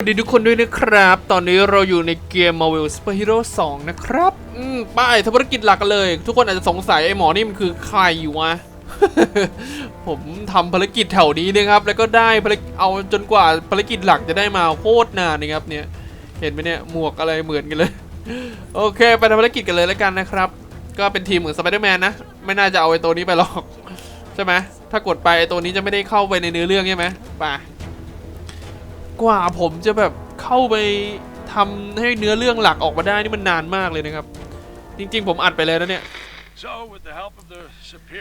สวัสดีทุกคนด้วยนะครับ ตอนนี้เราอยู่ในเกม Marvel Super Hero 2 นะครับ อืมไป้ายทำภารกิจหลักกันเลย ทุกคนอาจจะสงสัยไอ้หมอนี่มันคือใครอยู่วะ ผมทำภารกิจแถวนี้นะครับ แล้วก็ได้ภารกิจเอาจนกว่าภารกิจหลักจะได้มาโคตรนานนะครับเนี่ย เห็นไหมเนี่ย หมวกอะไรเหมือนกันเลย โอเค ไปทำภารกิจกันเลยแล้วกันนะครับ ก็เป็นทีมเหมือนสไปเดอร์แมนนะ ไม่น่าจะเอาไอ้ตัวนี้ไปหรอก ใช่ไหมถ้ากดไปไอ้ตัวนี้จะไม่ได้เข้าไปในเนื้อเรื่องใช่ไหมไป กว่าผมจะแบบเข้าไปทำให้เนื้อเรื่องหลักออกมาได้นี่มันนานมากเลยนะครับ จริง ๆ ผมอัดไปแล้วนะเนี่ย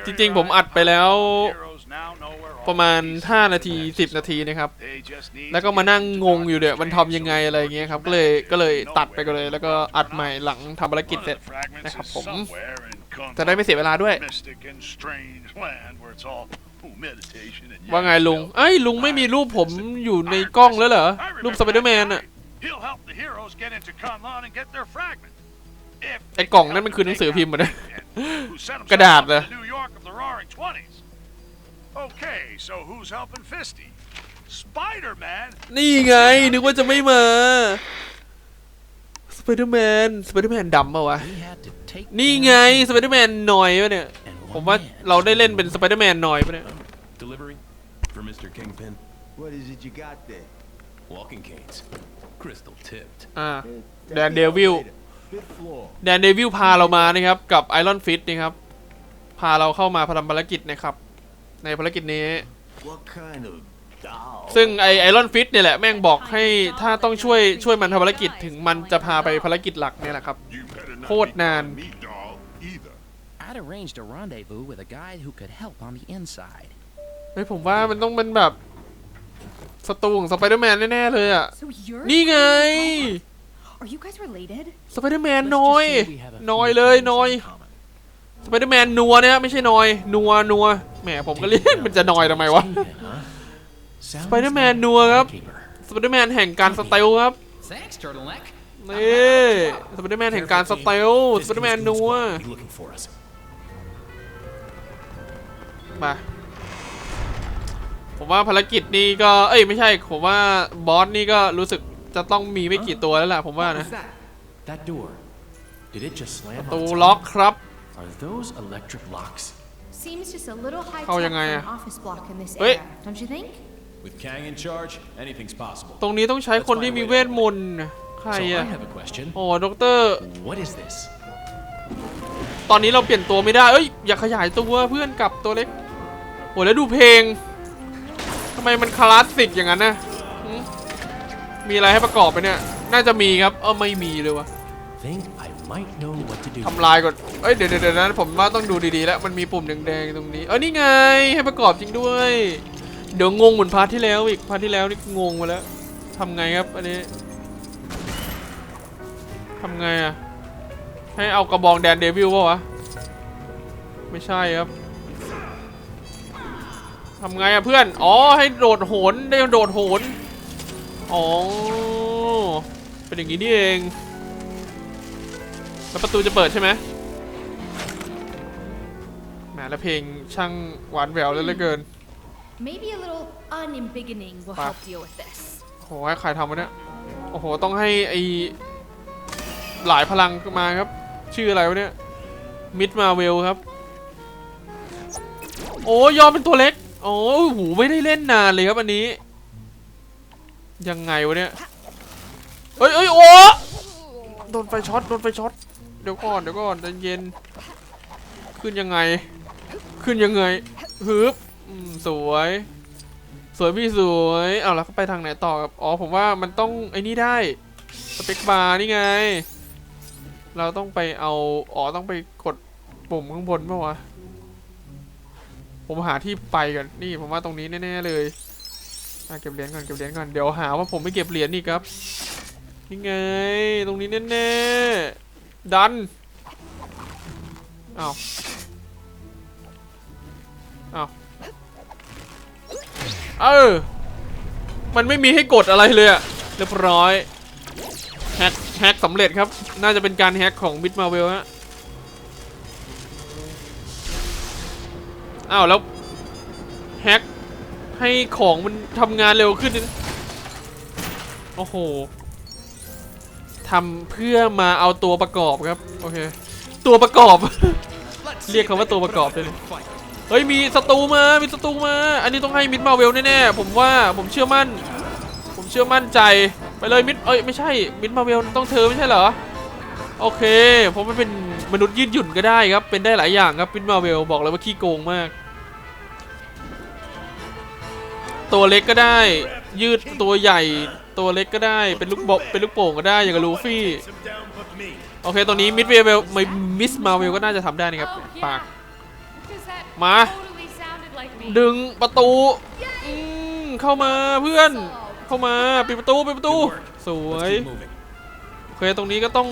จริงๆ ผมอัดไปแล้ว ประมาณ 5 นาที 10 นาทีนะครับ แล้วก็มานั่งงงอยู่เดี๋ยวมันทำยังไงอะไรอย่างเงี้ยครับ ก็เลยก็เลยตัดไปกันเลย แล้วก็อัดใหม่หลังทำภารกิจเสร็จนะครับผม จะได้ไม่เสียเวลาด้วย ว่าไงลุงเอ้ยลุงไม่มีรูปผมอยู่ในกล้องแล้วเหรอ รูปสไปเดอร์แมนอะไอ้กล่องนั่นมันคือหนังสือพิมพ์อะนะกระดาษเหรอ Okay, so who's helping Fisty? Spider-Man? นี่ไง นึกว่าจะไม่มา สไปเดอร์แมน สไปเดอร์แมนดำปะวะ We had to take นี่ไง สไปเดอร์แมนหน่อยวะเนี่ย ผมว่าเราได้เล่นเป็นสไปเดอร์แมนหน่อยปะเนี่ย Delivery for Mr. Kingpin. What is it you got there? Walking canes. Crystal tipped. อ่า แดนเดวิล Fifth floor. แดนเดวิลพาเรามานะครับ กับไอรอนฟิตนะครับ พาเราเข้ามาทำภารกิจนะครับ ในภารกิจนี้ What kind of doll? ซึ่งไอไอรอนฟิตเนี่ยแหละแม่งบอกให้ถ้าต้องช่วยช่วยมันทำภารกิจถึงมันจะพาไปภารกิจหลักเนี่ยแหละครับโคตรนาน I'd arranged a rendezvous with a guy who could help on the inside. เฮ้ยผมว่ามันต้องเป็นแบบศัตรูของสไปเดอร์แมนแน่ๆเลยอะ So you're นี่ไง Are you guys related? สไปเดอร์แมน Let's น้อย just say we have a น้อย few เลย things น้อย in common. สไปเดอร์แมนนัวเนี่ยไม่ใช่น้อย นัวนัวแหมผมก็เรียกมันจะน้อยทำไมวะ Kingpin, huh? Sounds Spider-Man like นัวครับ Gatekeeper. สไปเดอร์แมนแห่งการสเตลครับ Thanks, turtleneck. นี่สไปเดอร์แมนแห่งการสเตลสไปเดอร์แมนนัว Be looking for us. มา ผมว่าภารกิจนี้ก็ เอ้ยไม่ใช่ ผมว่าบอสนี่ก็รู้สึกจะต้องมีไม่กี่ตัวแล้วล่ะผมว่านะ That door. Did it just slam ตู on its ล็อก own? ครับ Are those electric locks? Seems just a little high tech เข้ายังไง for อะ an office block in this เฮ้ย era, don't you think? With Kang in charge, anything's possible. ตรงนี้ต้องใช้คนที่มีเวทมนต์นะใคร So I อะ have a question. โอ้ด็อกเตอร์ What is this? ตอนนี้เราเปลี่ยนตัวไม่ได้ เอ้ย อย่าขยายตัวเพื่อนกลับตัวเล็กโอ้แล้วดูเพลงทำไมมันคลาสสิกอย่างนั้นนะหืมมีอะไรให้ประกอบไปเนี่ย น่าจะมีครับ เออไม่มีเลยวะ Think I might know what to do. ทำลายก่อน เอ้ยเดี๋ยวเดี๋ยวเดี๋ยวนะผมว่าต้องดูดีๆแล้ว มันมีปุ่มแดงๆตรงนี้ เออนี่ไงให้ประกอบจริงด้วย เดี๋ยวงงเหมือนพาร์ทที่แล้วอีก พาร์ทที่แล้วนี่งงมาแล้วทำไงครับอันนี้ทำไงอะให้เอากระบองแดนเดวิลปะวะ ไม่ใช่ครับ ทำไงอะเพื่อน อ๋อ ให้โดดโหน ได้โดดโหน อ๋อ เป็นอย่างนี้นี่เอง แล้วประตูจะเปิดใช่ไหมแหมแล้วเพลงช่างหวานแหววแล้วเหลือเกิน Maybe a little unembiggening will Wow. help deal with this. โอ้โหให้ใครทำวะเนี่ย โอ้โห ต้องให้ไอหลายพลังมาครับ ชื่ออะไรวะเนี่ย มิดมาเวลครับ โอ้ยอมเป็นตัวเล็ก โอ้โหไม่ได้เล่นนานเลยครับอันนี้ ยังไงวะเนี่ยเอ้ยเอ้ยโอ้โดนไฟช็อตโดนไฟช็อตเดี๋ยวก่อนเดี๋ยวก่อนใจเย็น ขึ้นยังไง ขึ้นยังไงฮึบสวย สวยพี่สวยเอาแล้วไปทางไหนต่อครับอ๋อผมว่ามันต้องไอ้นี่ได้สเปคบาร์นี่ไง เราต้องไปเอาอ๋อต้องไปกดปุ่มข้างบนป่าวะ ผมหาที่ไปก่อนนี่ผมว่าตรงนี้แน่ๆเลยอะเก็บเหรียญก่อนเก็บเหรียญก่อนเดี๋ยวหาว่าผมไม่เก็บเหรียญนี่ครับนี่ไง ตรงนี้แน่ๆดันเอาวอ้าเออมันไม่มีให้กดอะไรเลยอะเรียบร้อยแฮกแฮกสำเร็จครับ น่าจะเป็นการแฮกของบิ t มาเวลฮะ อ้าวแล้วแฮกให้ของมันทำงานเร็วขึ้นโอ้โหทำเพื่อมาเอาตัวประกอบครับโอเคตัวประกอบ เรียกเขาว่าตัวประกอบเลยเฮ้ยมีศัตรูมา มีศัตรูมา อันนี้ต้องให้มิดมาเวลแน่ๆผมว่าผมเชื่อมั่น ผมเชื่อมั่นใจไปเลยมิดเอ้ยไม่ใช่มิดมาเวลต้องเธอไม่ใช่เหรอโอเคเพราะมันเป็น มนุษย์ยืดหยุ่นก็ได้ครับ เป็นได้หลายอย่างครับมิดมาเวลบอกเลยว่าขี้โกงมาก ตัวเล็กก็ได้ ยืดตัวใหญ่ตัวเล็กก็ได้ เป็นลูกบอกเป็นลูกโป่งก็ได้อย่างกับลูฟี่ Some down but me. โอเคตอนนี้มิดเวลมิสมาเวลก็น่าจะทำได้นะครับ Oh, ปาก Because that Ma. totally sounded like me. ดึงประตูอืมเข้ามาเพื่อน เข้ามา ปิดประตู ปิดประตู สวย Let's keep moving. โอเค ตรงนี้ก็ต้อง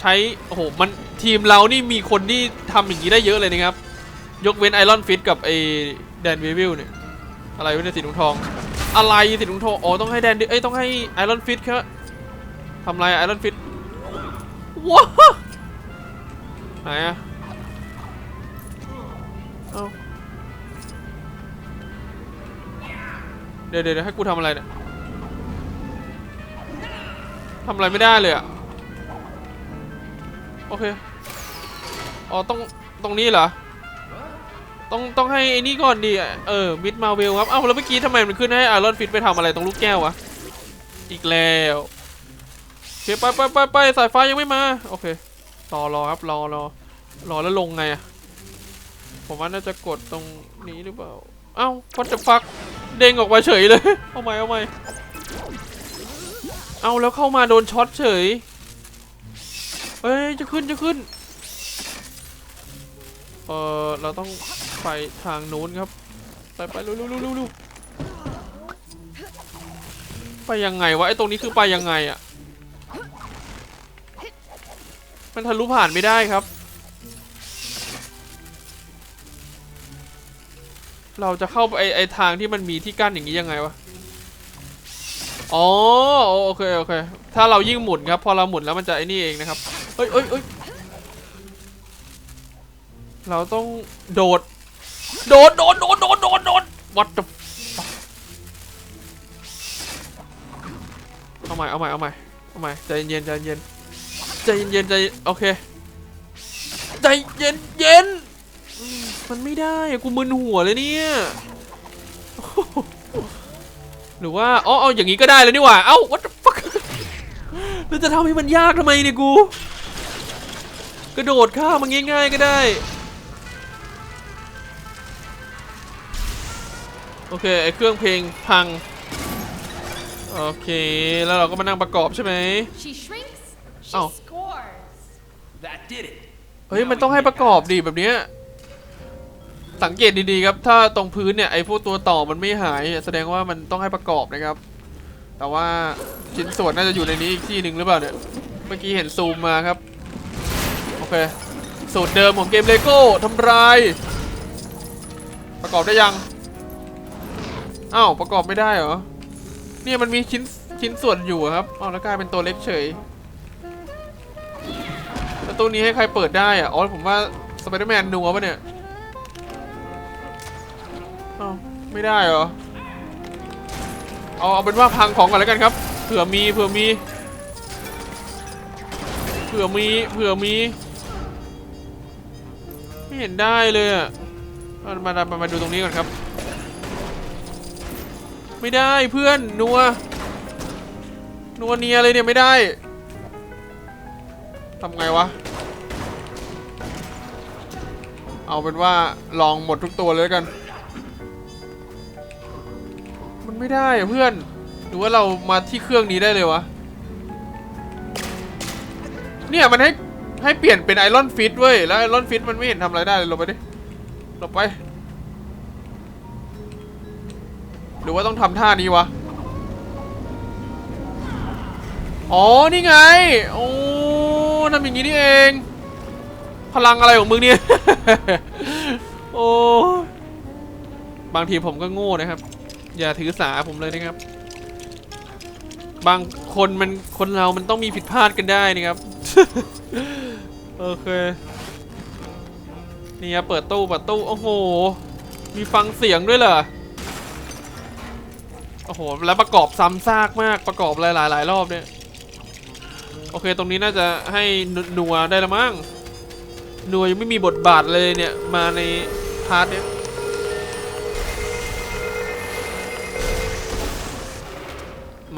ใช้โอ้โหมันทีมเรานี่มีคนที่ทำอย่างนี้ได้เยอะเลยนะครับ ยกเว้นไอรอนฟิตกับไอแดนเววิลเนี่ยอะไรวะเนี่ยสีทองทอง อะไรสีทองทองอ๋อต้องให้แดนเอ้ยต้องให้ไอรอนฟิตครับทำไรไอรอนฟิตว้าไหนอะเอาเดี๋ยวเดี๋ยวเดี๋ยวให้กูทำอะไรเนี่ยทำอะไรไม่ได้เลยอะ โอเค อ๋อต้องตรงนี้เหรอ ต้องต้องให้ไอ้นี่ก่อนดิ เออมิดมาเวลครับ เอ้าแล้วเมื่อกี้ทำไมมันขึ้นให้ไอรอนฟิตไปทำอะไรตรงลูกแก้ววะ อีกแล้วโอเคไปไปไปไปสายฟ้ายังไม่มา โอเครอรอครับรอรอรอแล้วลงไงอะผมว่าน่าจะกดตรงนี้หรือเปล่า เอ้า what the fuck เด้งออกมาเฉยเลย เอาใหมเอาใหมเอาแล้วเข้ามาโดนช็อตเฉย เอ้ยจะขึ้นจะขึ้น เออเราต้องไปทางนู้นครับ ไปไปเร็วเร็วเร็วเร็วไปยังไงวะไอ้ตรงนี้คือไปยังไงอะมันทะลุผ่านไม่ได้ครับ เราจะเข้าไปไอไอทางที่มันมีที่กั้นอย่างนี้ยังไงวะ อ๋อโอเคโอเค ถ้าเรายิ่งหมุนครับ พอเราหมุนแล้วมันจะไอ้นี่เองนะครับ เอ้ยเอ้ยเอ้ยเราต้องโดด โดด โดด โดด โดด โดด โดด what the เอาใหม่ เอาใหม่ เอาใหม่ เอาใหม่ ใจเย็นใจเย็นใจเย็นใจโอเค ใจเย็นเย็น มันไม่ได้กูมึนหัวเลยเนี่ย หรือว่า อ๋อเอาอย่างนี้ก็ได้แล้วนี่หว่า เอ้า what the fuck แล้วจะทำให้มันยากทำไมเนี่ยกู กระโดดข้ามมันง่าย ๆ ก็ได้ โอเคไอเครื่องเพลงพัง โอเค แล้วเราก็มานั่งประกอบใช่ไหม She shrinks, she Oh. scores. That did it. เฮ้ย มันต้องให้ประกอบดีแบบเนี้ยสังเกตดีๆครับ ถ้าตรงพื้นเนี่ยไอพวกตัวต่อมันไม่หาย แสดงว่ามันต้องให้ประกอบนะครับ แต่ว่าชิ้นส่วนน่าจะอยู่ในนี้อีกที่หนึ่งหรือเปล่าเนี่ย เมื่อกี้เห็นซูมมาครับโอ เค สูตรเดิมของเกมเลโก้ทำลาย ประกอบได้ยังอ้าวประกอบไม่ได้เหรอ เนี่ยมันมีชิ้นชิ้นส่วนอยู่ครับอ้าวแล้วกลายเป็นตัวเล็กเฉยแล้วตัวนี้ให้ใครเปิดได้อะอ๋อผมว่าสไปเดอร์แมนนัวปะเนี่ยอ้าวไม่ได้เหรอเอาเอาเป็นว่าพังของก่อนแล้วกันครับเผื่อมีเผื่อมีเผื่อมีเผื่อมี เห็นได้เลยอะมามามามาดูตรงนี้ก่อนครับ ไม่ได้เพื่อนนัวนัวเนียเลยเนี่ยไม่ได้ทำไงวะ เอาเป็นว่าลองหมดทุกตัวเลยกัน มันไม่ได้เพื่อนหรือว่าเรามาที่เครื่องนี้ได้เลยวะ เนี่ยมันให้ ให้เปลี่ยนเป็นไอรอนฟิตเว้ย แล้วไอรอนฟิตมันไม่เห็นทำอะไรได้เลยลงไปดิลงไป หรือว่าต้องทำท่านี้วะ อ๋อ นี่ไง โอ้ทำอย่างนี้นี่เอง พลังอะไรของมึงเนี่ย โอ้ บางทีผมก็โง่นะครับ อย่าถือสาผมเลยนะครับ บางคนมันคนเรามันต้องมีผิดพลาดกันได้นะครับ โอเค นี่ครับเปิดตู้เปิดตู้โอ้โห มีฟังเสียงด้วยเหรอ โอ้โห แล้วประกอบซ้ำซากมากประกอบหลายหลายรอบเนี่ย โอเค ตรงนี้น่าจะให้นนัวได้ละมั้งนัวยังไม่มีบทบาทเลยเนี่ย มาในพาร์ทเนี้ย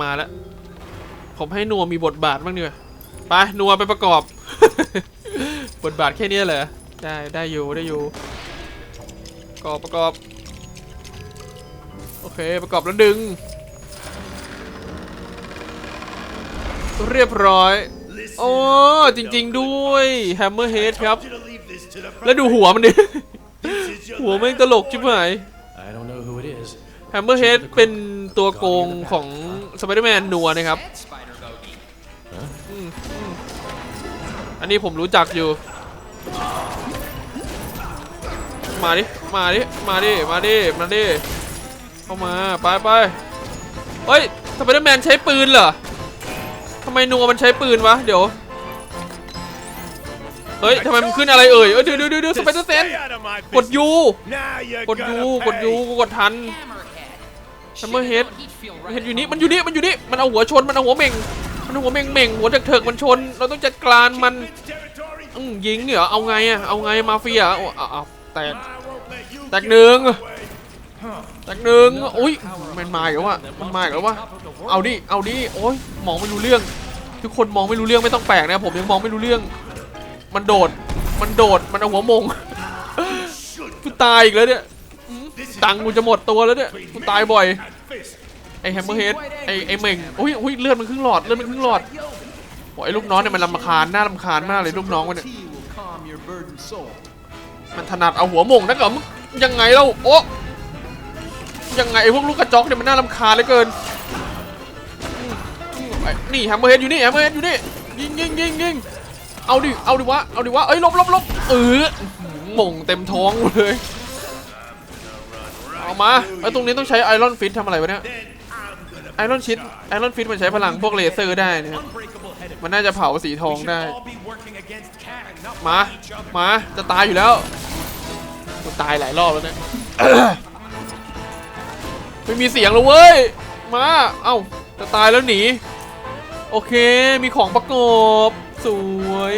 มาแล้ว ผมให้นัวมีบทบาทบ้างดีกว่าไปนัวไปประกอบ บทบาทแค่เนี้ยเหรอได้ได้อยู่ได้อยู่ประกอบประกอบโอเคประกอบแล้วดึง เรียบร้อยโอ้จริง ๆ ด้วยแฮมเมอร์เฮดครับ แล้วดูหัวมันดิ หัวม่งตลกชิบหายแฮมเมอร์เฮดเป็นตัวโกงของสไปเดอร์แมนนัวนะครับอันนี้ผมรู้จักอยู่ มาดิ มาดิ มาดิ มาดิ มาดิ เข้ามา ไปไปเฮ้ยสไปเดอร์แมนใช้ปืนเหรอทำไมนัวมันใช้ปืนวะ เดี๋ยว เฮ้ยทำไมมันขึ้นอะไรเอ่ย เอ้ยเดี๋ยวเดี๋ยวเดี๋ยวสไปเดอร์เซน Stay out of my กด business. ยู Now you กดยู gotta กดยู pay. กูกดทัน Hammerhead. Hammerhead. Should've known he'd feel เห็น right อยู่นี่ at มันอยู่นี่ มันอยู่นี่ มันเอาหัวชน มันเอาหัวเม่ง มันเอาหัวเม่งเม่งหัวเถิกเถิกๆมันชน เราต้องจัดการมัน It's territory. อืมยิงเหรอเอาไงอะเอาไงมาเฟียอ้เอาเอาแตกแตกหนึ่งแตกหนึ่งอุ้ยมันมาอีกแล้ววะมันมาอีกแล้ววะเอาดิเอาดิโอ้ยมองไม่รู้เรื่อง ทุกคนมองไม่รู้เรื่องไม่ต้องแปลกนะผมยังมองไม่รู้เรื่อง มันโดดมันโดดมันเอาหัวมงกูตายอีกแล้วเนี่ยตังค์กูจะหมดตัวแล้วเนี่ยกูตายบ่อยไอแฮมเมอร์เฮดไอไอเม่งอุ้ยอุ้ยเลือดมันครึ่งหลอดเลือดมันครึ่งหลอด ไอ้ลูกน้องเนี่ยมันลำคาญน่ารำคาญมากเลยลูกน้องมันเนี่ยมันถนัดเอาหัวหม่งนักเหรอมึงยังไงเล่าโอ้ยังไงไอ้พวกลูกกระจอกเนี่ยมันน่ารำคาญเหลือเกินนี่แฮมเมอร์เฮดอยู่นี่แฮมเมอร์เฮดอยู่นี่ยิงยิงยิงยิงเอาดิเอาดิวะเอาดิวะเอ้ยลบลบลบเออหม่งเต็มท้องเลยเอามาไอยตรงนี้ต้องใช้ไอรอนฟิตทำอะไรวะเนี่ยไอรอนชิดไอรอนฟิตมันใช้พลังพวกเลเซอร์ได้นะครับ มันน่าจะเผาสีทอง We should ได้ all be working against Kang, not มา fight each other. มา จะตายอยู่แล้วกูตายหลายรอบแล้วเนี่ยไม่มีเสียงแล้วเว้ย มา เอ้า จะตายแล้วหนี โอเค มีของประกอบสวย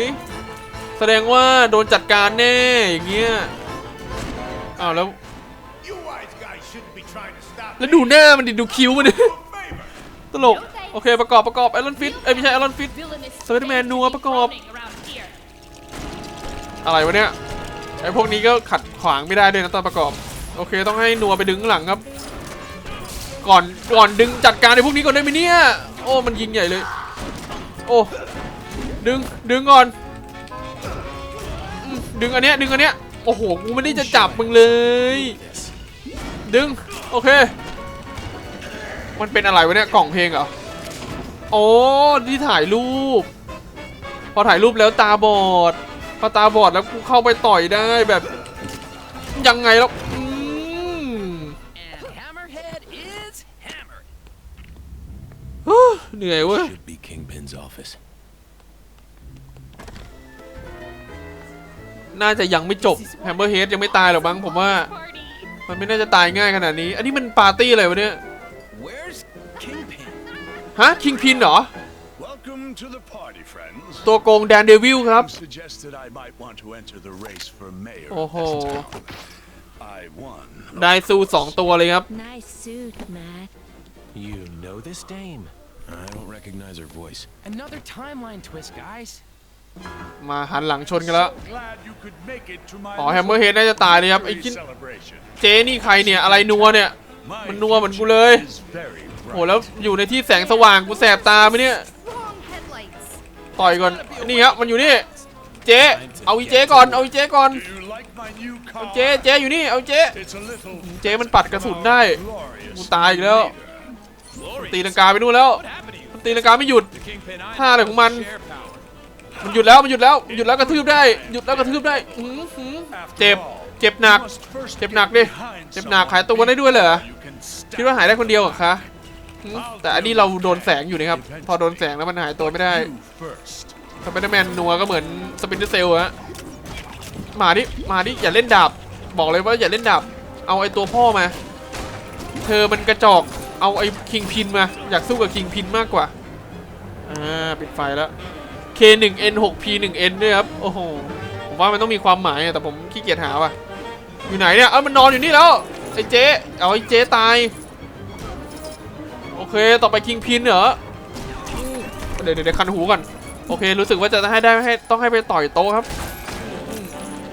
แสดงว่าโดนจัดการแน่ อย่างเงี้ยอ้าวแล้ว You wise guys shouldn't be trying to stop แล้ว me. ดูหน้ามันดิ ดูคิ้วมันดิ Do a favor. ตลก โอเคประกอบประกอบไอรอนฟิตเอ้ยไม่ใช่ไอรอนฟิต Villainous Spider-Man things นัวประกอบ อะไรวะเนี่ยไอพวกนี้ก็ขัดขวางไม่ได้ด้วยนะตอนประกอบ โอเคต้องให้นัวไปดึงหลังครับ ก่อนก่อนดึงจัดการไอพวกนี้ก่อนได้ไหมเนี่ย โอ้มันยิงใหญ่เลย โอ้ดึงดึงก่อนดึงอันเนี้ยดึงอันเนี้ยโอ้โหกูไม่ได้จะจับมึงเลย ดึง โอเค มันเป็นอะไรวะเนี่ย กล่องเพลงเหรอ โอ้ที่ถ่ายรูป พอถ่ายรูปแล้วตาบอด พอตาบอดแล้วกูเข้าไปต่อยได้แบบ ยังไงแล้วอืม And Hammerhead is hammered. ฮู้เหนื่อยเว้ย Should be Kingpin's office. น่าจะยังไม่จบแฮมเบอร์เฮดยังไม่ตายหรอกมั้งผมว่า Party. มันไม่น่าจะตายง่ายขนาดนี้ อันนี้มันปาร์ตี้อะไรวะเนี่ย Where's Kingpin? ฮะคิงพินเหรอ Welcome to the party, friends. ตัวโกงแดนเดวิลครับ You suggested I might want to enter the race for mayor. of โอ้โห this town. I won. ได้สู้สองตัวเลยครับ Nice suit, Matt. You know this dame? I don't recognize her voice. Another timeline twist, guys. มาหันหลังชนกันแล้ว Glad you could make it to my อ๋อแฮมเบอร์เฮดน่าจะตายเลยครับไอ้ victory ชิ้น celebration. เจนี่ใครเนี่ยอะไรนัวเนี่ย My มันนัวเหมือนกูเลย is very โหแล้วอยู่ในที่แสงสว่างกูแสบตาไหมเนี่ย ต่อยก่อน นี่ครับมันอยู่นี่ เจ๊เอาอีเจ๊ก่อน เอาอีเจ๊ก่อนเจ๊เจ๊อยู่นี่ เอาเจ๊ เจ๊มันปัดกระสุนได้ กูตายอีกแล้ว ตีลังกาไปนู่นแล้ว ตีลังกาไม่หยุด ท่าอะไรของมัน มันหยุดแล้ว มันหยุดแล้ว หยุดแล้วกระทืบได้ หยุดแล้วกระทืบได้อื้อหือ After เจ็บ เจ็บหนัก เจ็บหนักดิ เจ็บหนัก someone ขายตัวได้ด้วยเหรอ คิดว่าหายได้คนเดียวเหรอคะ แต่อันนี้เราโดนแสงอยู่นะครับ พอโดนแสงแล้วมันหายตัวไม่ได้สไปเดอร์แมนนัวก็เหมือนสปินเตอร์เซลฮะมาดิ มาดิ อย่าเล่นดาบ บอกเลยว่าอย่าเล่นดาบ เอาไอ้ตัวพ่อมา เธอมันกระจอก เอาไอ้คิงพินมา อยากสู้กับคิงพินมากกว่า อ่า ปิดไฟแล้ว K1N 6 P1N ด้วยครับ โอ้โห ผมว่ามันต้องมีความหมายแต่ผมขี้เกียจหาว่ะ อยู่ไหนเนี่ย เอ้ามันนอนอยู่นี่แล้ว ไอ้เจ๊ เอาไอ้เจ๊ตาย เคต่อไปคิงพินเหรอเดี๋ยวเดี๋ยวคันหูก่อนโอเค รู้สึกว่าจะให้ได้ให้ต้องให้ไปต่อยโต๊ะครับ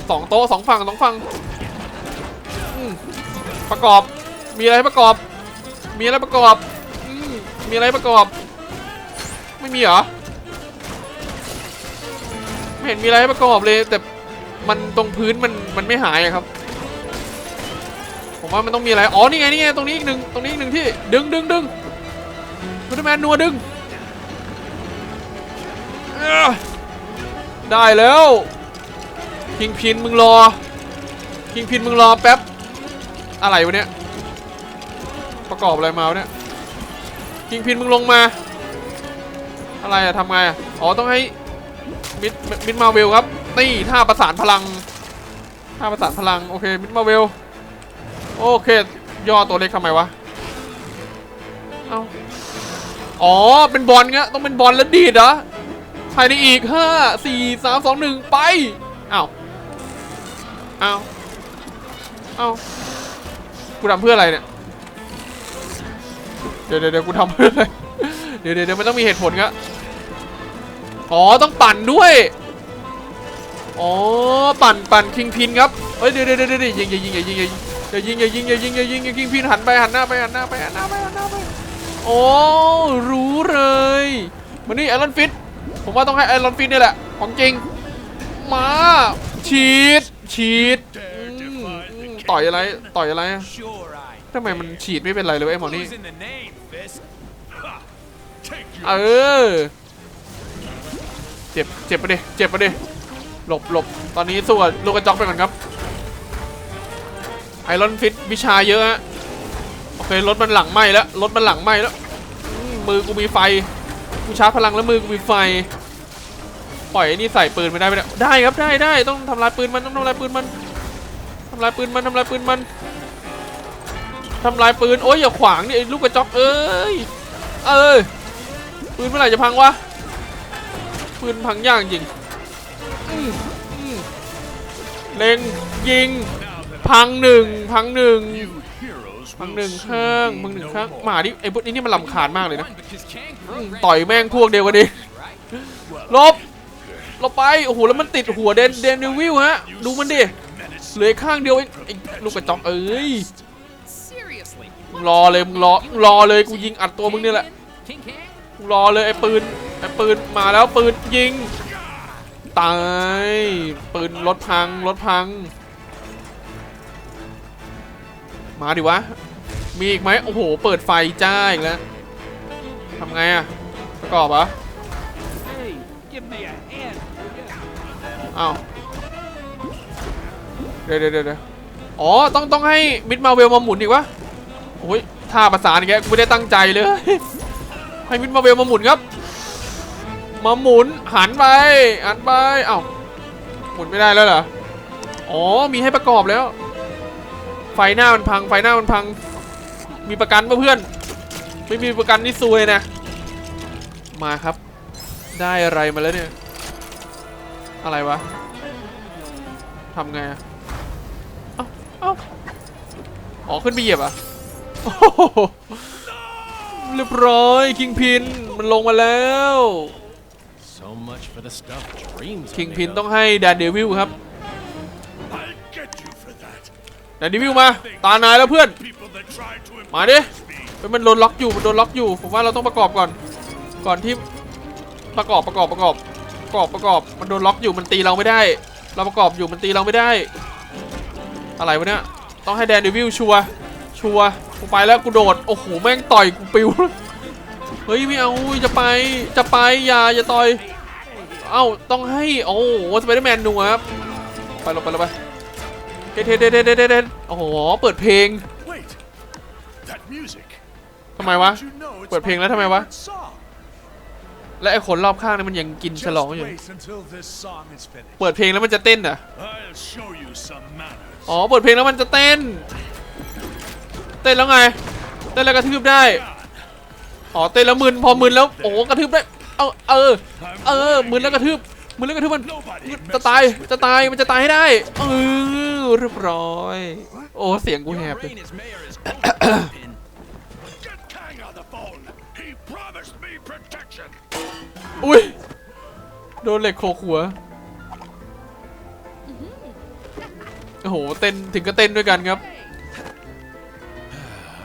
สองโต๊ะสองฝั่งสองฝั่งประกอบ มีอะไรประกอบ มีอะไรประกอบมีอะไรประกอบ ไม่มีเหรอไม่เห็นมีอะไรประกอบเลย แต่มันตรงพื้นมันมันไม่หายครับ ผมว่ามันต้องมีอะไรอ๋อนี่ไงนี่ไงตรงนี้อีกหนึ่งตรงนี้อีกหนึ่งที่ดึงดึงดึง พุทธแมนนัวดึง ได้แล้ว คิงพินมึงรอ คิงพินมึงรอแป๊บ อะไรวะเนี่ย ประกอบอะไรมาวะเนี่ย คิงพินมึงลงมา อะไรอะทำไงอะอ๋อต้องให้มิดมิดมาเวลครับ นี่ท่าประสานพลัง ท่าประสานพลัง โอเค มิดมาเวล โอเค ย่อตัวเล็กทำไมวะ เอา อ๋อ เป็นบอลเงี้ยต้องเป็นบอลแล้วดีดเหรอภายในอีกห้าสี่สามสองหนึ่งไปอ้าวอ้าวอ้าวกูทำเพื่ออะไรเนี่ยเดี๋ยวเดี๋ยวเดี๋ยวกูทำเพื่ออะไร เดี๋ยวเดี๋ยวมันต้องมีเหตุผลครับอ๋อ ต้องปั่นด้วย อ๋อ ปั่นปั่นคิงพินครับเฮ้ยเดี๋ยวเดี๋ยวเดี๋ยวเดี๋ยวยิงยิงยิงยิงยิงยิงอย่ายิงอย่ายิงอย่ายิงอย่ายิงอย่ายิงพินหันไปหันหน้าไปหันหน้าไปหันหน้าไปหันหน้าไป โอ้รู้เลยมานี่ไอรอนฟิตผมว่าต้องให้ไอรอนฟิตนี่แหละ ของจริง มาฉีดฉีดต่อยอะไรต่อยอะไรทำไมมันฉีดไม่เป็นไรเลยไอ้หมอนี่เออเจ็บเจ็บไปดิเจ็บไปดิหลบหลบตอนนี้สู้กับลูกกระจอกไปก่อนครับไอรอนฟิตวิชาเยอะฮะ โอเครถมันหลังไหม้แล้วรถมันหลังไหม้แล้วมือกูมีไฟกูชาร์จพลังแล้วมือกูมีไฟ ปล่อยไอ้นี่ใส่ปืนไม่ได้ไม่ได้ได้ครับได้ได้ต้องทำลายปืนมันต้องทำลายปืนมันทำลายปืนมันทำลายปืนมันทำลายปืนโอ้ยอย่าขวางดิไอ้ลูกกระจอกเอ้ยเอ้ยปืนเมื่อไหร่จะพังวะปืนพังยากจริงเล็งยิงพังหนึ่งพังหนึ่ง you heroes พัง will หนึ่ง soon ข้าง be พังหนึ่ง no ข้าง more. หมาดิไอ้พวกนี้นี่มันลำคาญมากเลยนะ One because อื Kangaroo ม ran ต่อยแม่งพวกเดียวกันดิ right? ลบลบไปโอ้โหแล้วมันติดหัวเดนเดนวิลฮะดูมันดิ menace เหลืออกข้างเดียวเองไอ้ลูกกระจอกเอ้ย Seriously. มึงรอเลยมึงรอมึงรอเลยกูยิงอัดตัวมึงนี่แหละ King Kang? มึงรอเลยไอ้ปืนไอ้ปืนมาแล้วปืนยิงตายปืนรถพังรถพัง มาดิวะ มีอีกไหมโอ้โห เปิดไฟจ้าอีกแล้วทำไงอะประกอบอ Hey, give me a hand. อ้าวเดี๋ยวเดี๋ยวเดี๋ยวอ๋อ ต้องต้องให้มิดมาเวลมาหมุนอีกวะโอ้ยท่าประสานอีกแกกูไม่ได้ตั้งใจเลย ให้มิดมาเวลมาหมุนครับ มาหมุนหันไปหันไปเอ้าหมุนไม่ได้แล้วเหรอ อ๋อ มีให้ประกอบแล้ว ไฟหน้ามันพัง ไฟหน้ามันพัง มีประกันป่ะเพื่อน ไม่มีประกันนี่ซวยนะ มาครับ ได้อะไรมาแล้วเนี่ย อะไรวะทำไงอะเอ้าเอ้าอ๋อ ขึ้นไปเหยียบอะโอ้โหเรียบร้อย คิงพิน มันลงมาแล้ว So much for the stuff dreams คิง are พิน made ต้อง of. ให้แดนเดวิลครับ I'll get you for that. แดนเดวิลมา ตานายแล้วเพื่อน มาดิเฮ้ยมันโดนล็อกอยู่มันโดนล็อกอยู่ ผมว่าเราต้องประกอบก่อน ก่อนที่ประกอบประกอบประกอบประกอบประกอบ มันโดนล็อกอยู่มันตีเราไม่ได้ เราประกอบอยู่มันตีเราไม่ได้ อะไรวะเนี่ยต้องให้แดนเดวิลชัวร์ชัวร์กูไปแล้วกูโดดโอ้โหแม่งต่อยกูปิวเฮ้ยไม่เอาจะไปจะไปอย่าอย่าต่อยเอ้าต้องให้โอ้โหสไปเดอร์แมนดูครับไปลงไปลงไปเด็ดเด็ดเด็ดเด็ดเด็ดโอ้โหเปิดเพลง ทำไมวะ Did you know it's เปิดเพลง my แล้วทำไมวะ favorite song? และไอ้คนรอบข้างนี่มันยังกินฉ Just ลองอยู่ wait until this song is finished. เปิดเพลงแล้วมันจะเต้นอะ I'll show you some manners. อ๋อ เปิดเพลงแล้วมันจะเต้น เต้นแล้วไง เต้นแล้วกระทืบได้ อ๋อ เต้นแล้วมึน พอมึนแล้ว โอ้กระทืบได้ เอาเออ เออ มึนแล้วกระทืบมึนแล้วกระทืบมัน Nobody จะตายจะตายมันจะตายให้ได้เออเรียบร้อย โอ้เสียงกูแหบเลย อุ้ย โดนเหล็กโขกหัว โอ้โห เต้นถึงก็เต้นด้วยกันครับ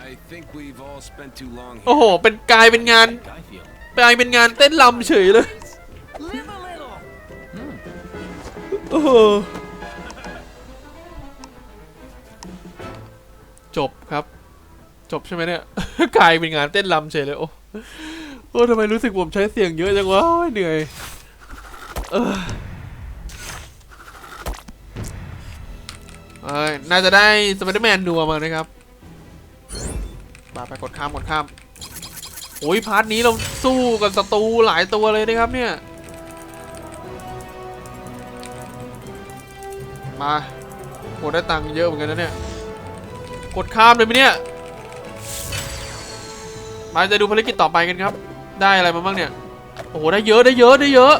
I think we've all spent too long โอ้โห เป็นกลายเป็นงาน I feel. กลายเป็นงานเต้นลำเฉยเลย Live a little. โอ้โห จบครับ จบใช่ไหมเนี่ย กลายเป็นงานเต้นลำเฉยเลยโอ้ โอ้ทำไมรู้สึกผมใช้เสียงเยอะจังวะเหนื่อยเออเอ้ยน่าจะได้สไปเดอร์แมนนัวมานะครับมาไปกดข้ามกดข้ามโอ้ยพาร์ทนี้เราสู้กับศัตรูหลายตัวเลยนะครับเนี่ย มาโหได้ตังค์เยอะเหมือนกันนะเนี่ย กดข้ามเลยไหมเนี่ย มาจะดูภารกิจต่อไปกันครับ ได้อะไรมาบ้างเนี่ย โอ้โห ได้เยอะ ได้เยอะ ได้เยอะ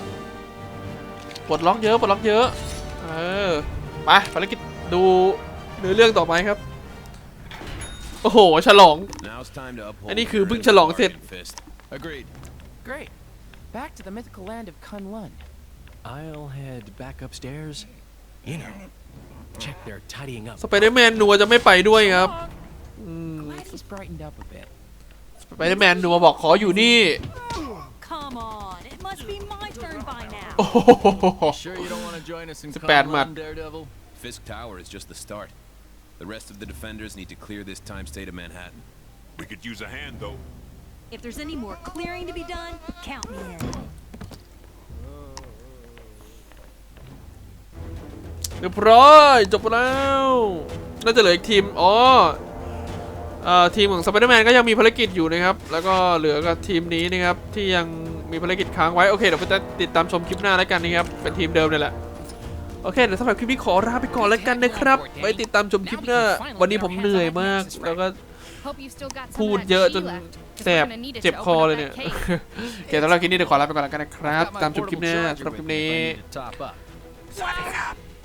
ปลดล็อกเยอะ ปลดล็อกเยอะ เออ ไปภารกิจดูเนื้อเรื่องต่อไปครับ โอ้โห ฉลอง Now it's time to uphold อันนี้คือเพิ่งฉลองเสร็จ Guardian Fist. Agreed. Great. Back to the mythical land of Kunlun. I'll head back upstairs. You know, check their tidying up. สไปเดอร์แมนนัวจะไม่ไปด้วยครับอืม Glad he's brightened up a bit. สไปเดอร์แมนนัวบอกขออยู่นี่ Come on, it must be my turn by now. โอ้โห Sure you don't want to join us in It's a bad Kunlun, map. Daredevil? Fisk Tower is just the start. The rest of the defenders need to clear this time state of Manhattan. We could use a hand, though. If there's any more clearing to be done, count me in. เรียบร้อยจบไปแล้วน่าจะเหลืออีกทีม อ๋อเอ่อ ทีมของสไปเดอร์แมนก็ยังมีภารกิจอยู่นะครับ แล้วก็เหลือกับทีมนี้นะครับ ที่ยังมีภารกิจค้างไว้ โอเคเดี๋ยวเราจะติดตามชมคลิปหน้าแล้วกันนะครับ เป็นทีมเดิมเลยแหละ โอเคเดี๋ยวสำหรับคลิปนี้ขอลาไปก่อนแล้วกันนะครับ ไว้ติดตามชมคลิปหน้า วันนี้ผมเหนื่อยมาก แล้วก็พูดเยอะจนแสบเจ็บคอเลยเนี่ยโอเคสำหรับคลิปนี้เดี๋ยวขอลาไปก่อนแล้วกันนะครับ ตามชมคลิปหน้าสำหรับคลิปนี้สวัสดีครับ